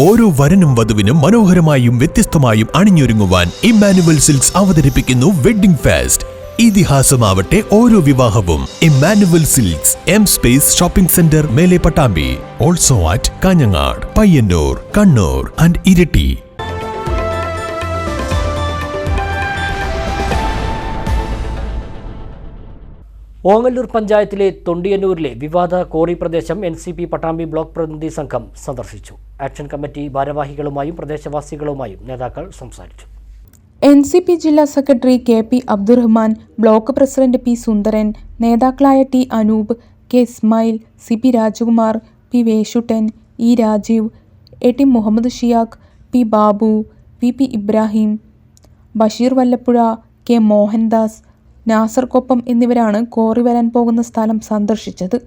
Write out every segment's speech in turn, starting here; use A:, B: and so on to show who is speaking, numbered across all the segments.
A: ഓരോ വരനും വധുവിനും മനോഹരമായും വ്യത്യസ്തമായും അണിഞ്ഞൊരുങ്ങുവാൻ ഇമ്മാനുവൽ സിൽക്സ് അവതരിപ്പിക്കുന്നു വെഡ്ഡിംഗ് ഫാസ്റ്റ്. ഇതിഹാസമാവട്ടെ ഓരോ വിവാഹവും. Emmanuel Silks M space shopping centre മേലെ Pattambi. Also at Kanhangad Payyanur Kannur and Iritty.
B: Ongallur പഞ്ചായത്തിലെ തൊണ്ടിയന്നൂരിലെ വിവാദ കോറി പ്രദേശം N C P Pattambi block പ്രതിനിധി സംഘം സന്ദർശിച്ചു. ആക്ഷൻ കമ്മിറ്റി ഭാരവാഹികളുമായും പ്രദേശവാസികളുമായും നേതാക്കൾ സംസാരിച്ചു.
C: എൻ സി പി ജില്ലാ secretary K P Abdurahman block president P Sundaran നേതാക്കളായ T Anoop K Ismail C P Rajkumar P Veshuttan E Rajeev A T Muhammad Shiyaq P Babu V P Ibrahim Basheer Vallappuzha K Mohandas നാസർക്കൊപ്പം എന്നിവരാണ് quarry വരാൻ പോകുന്ന സ്ഥലം സന്ദർശിച്ചത്.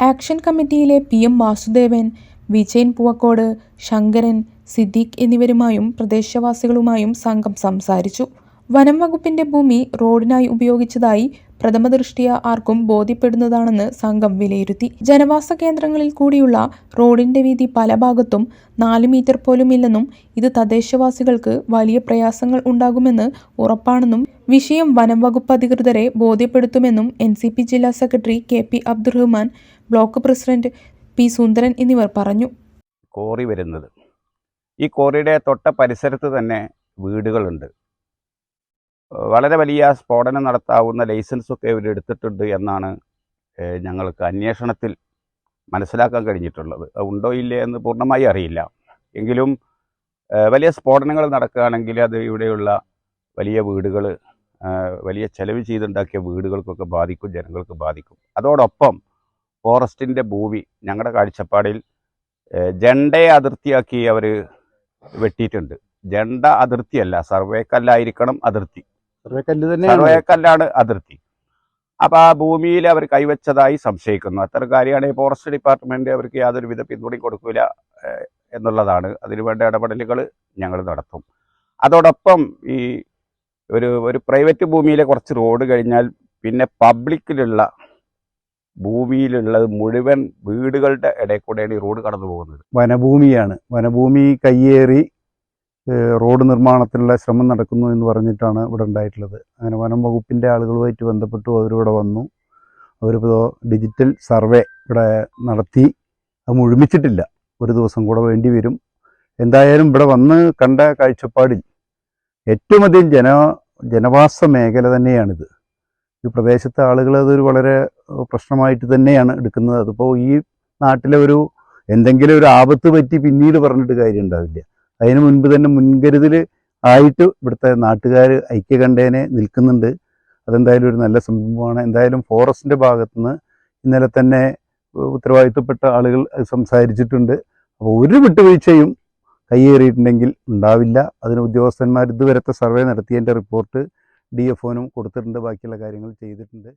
C: Action കമ്മിറ്റിയിലെ P M Vasudevan Vijayan Poovakkode Sankaran Siddique എന്നിവരുമായും പ്രദേശവാസികളുമായും സംഘം സംസാരിച്ചു. വനം വകുപ്പിന്റെ ഭൂമി റോഡിനായി ഉപയോഗിച്ചതായി പ്രഥമദൃഷ്ടിയ ആർക്കും ബോധ്യപ്പെടുന്നതാണെന്ന് സംഘം വിലയിരുത്തി. ജനവാസ കേന്ദ്രങ്ങളിൽ കൂടിയുള്ള റോഡിന്റെ വീതി പല ഭാഗത്തും നാല് മീറ്റർ പോലും ഇല്ലെന്നും ഇത് തദ്ദേശവാസികൾക്ക് വലിയ പ്രയാസങ്ങൾ ഉണ്ടാകുമെന്ന് ഉറപ്പാണെന്നും വിഷയം വനം വകുപ്പ് അധികൃതരെ ബോധ്യപ്പെടുത്തുമെന്നും എൻ ജില്ലാ secretary K P Abdurahman block president P Sundaran എന്നിവർ പറഞ്ഞു.
D: കോറി വരുന്നത്. ഈ കോറിയുടെ തൊട്ട പരിസരത്ത് തന്നെ വീടുകളുണ്ട്. വളരെ വലിയ സ്ഫോടനം നടത്താവുന്ന ലൈസൻസൊക്കെ ഇവർ എടുത്തിട്ടുണ്ട് എന്നാണ് ഞങ്ങൾക്ക് അന്വേഷണത്തിൽ മനസ്സിലാക്കാൻ കഴിഞ്ഞിട്ടുള്ളത്. ഉണ്ടോ ഇല്ലേ എന്ന് പൂർണമായി അറിയില്ല. എങ്കിലും വലിയ സ്ഫോടനങ്ങൾ നടക്കുകയാണെങ്കിൽ അത് ഇവിടെയുള്ള വലിയ വീടുകൾ വലിയ ചെലവ് ചെയ്തുണ്ടാക്കിയ വീടുകൾക്കൊക്കെ ബാധിക്കും ജനങ്ങൾക്ക് ബാധിക്കും. അതോടൊപ്പം ഫോറസ്റ്റിന്റെ ഭൂമി ഞങ്ങളുടെ കാഴ്ചപ്പാടിൽ ജണ്ടയെ അതിർത്തിയാക്കി അവർ വെട്ടിയിട്ടുണ്ട്. ജണ്ട അതിർത്തിയല്ല സർവേ കല്ലായിരിക്കണം അതിർത്തി.
E: സർവേക്കല്ല്
D: തന്നെ
E: സർവേക്കല്ലാണ്
D: കല്ലാണ് അതിർത്തി. അപ്പോൾ ആ ഭൂമിയിൽ അവർ കൈവച്ചതായി സംശയിക്കുന്നു. അത്തരം കാര്യമാണ് ഫോറസ്റ്റ് ഡിപ്പാർട്ട്മെന്റ് അവർക്ക് യാതൊരുവിധ പിന്തുണയും കൊടുക്കില്ല എന്നുള്ളതാണ്. അതിനുവേണ്ട ഇടപെടലുകൾ ഞങ്ങൾ നടത്തും. അതോടൊപ്പം ഈ ഒരു ഒരു പ്രൈവറ്റ് ഭൂമിയിലെ കുറച്ച് റോഡ് കഴിഞ്ഞാൽ പിന്നെ പബ്ലിക്കിലുള്ള ഭൂമിയിലുള്ളത് മുഴുവൻ വീടുകളുടെ ഇടയിൽ കൂടെയാണ് ഈ റോഡ് കടന്നു പോകുന്നത്.
E: വനഭൂമിയാണ്. വനഭൂമി കയ്യേറി റോഡ് നിർമ്മാണത്തിനുള്ള ശ്രമം നടക്കുന്നു എന്ന് പറഞ്ഞിട്ടാണ് ഇവിടെ ഉണ്ടായിട്ടുള്ളത്. അങ്ങനെ വനം വകുപ്പിന്റെ ആളുകളുമായിട്ട് ബന്ധപ്പെട്ടു അവരിവിടെ വന്നു. അവരിപ്പോൾ ഡിജിറ്റൽ സർവേ ഇവിടെ നടത്തി. അത് മുഴുമിച്ചിട്ടില്ല. ഒരു ദിവസം കൂടെ വേണ്ടി വരും. എന്തായാലും ഇവിടെ വന്ന് കണ്ട കാഴ്ചപ്പാടിൽ ഏറ്റവും അധികം ജന ജനവാസ മേഖല തന്നെയാണിത്. ഈ പ്രദേശത്തെ ആളുകൾ അതൊരു വളരെ പ്രശ്നമായിട്ട് തന്നെയാണ് എടുക്കുന്നത്. അതിപ്പോൾ ഈ നാട്ടിലെ ഒരു എന്തെങ്കിലും ഒരു ആപത്ത് പറ്റി പിന്നീട് പറഞ്ഞിട്ട് കാര്യം ഉണ്ടാവില്ല അതിന് മുൻപ് തന്നെ മുൻകരുതൽ ആയിട്ട് ഇവിടുത്തെ നാട്ടുകാർ ഐക്യകണ്ഠേനെ നിൽക്കുന്നുണ്ട്. അതെന്തായാലും ഒരു നല്ല സംഭവമാണ്. എന്തായാലും ഫോറസ്റ്റിന്റെ ഭാഗത്തുനിന്ന് ഇന്നലെ തന്നെ ഉത്തരവാദിത്തപ്പെട്ട ആളുകൾ സംസാരിച്ചിട്ടുണ്ട്. അപ്പോൾ ഒരു വിട്ടുവീഴ്ചയും കയ്യേറിയിട്ടുണ്ടെങ്കിൽ ഉണ്ടാവില്ല. അതിന് ഉദ്യോഗസ്ഥന്മാർ ഇതുവരത്തെ സർവേ നടത്തിയതിന്റെ റിപ്പോർട്ട് ഡി എഫ് ഒനും കൊടുത്തിട്ടുണ്ട് ബാക്കിയുള്ള കാര്യങ്ങൾ ചെയ്തിട്ടുണ്ട്.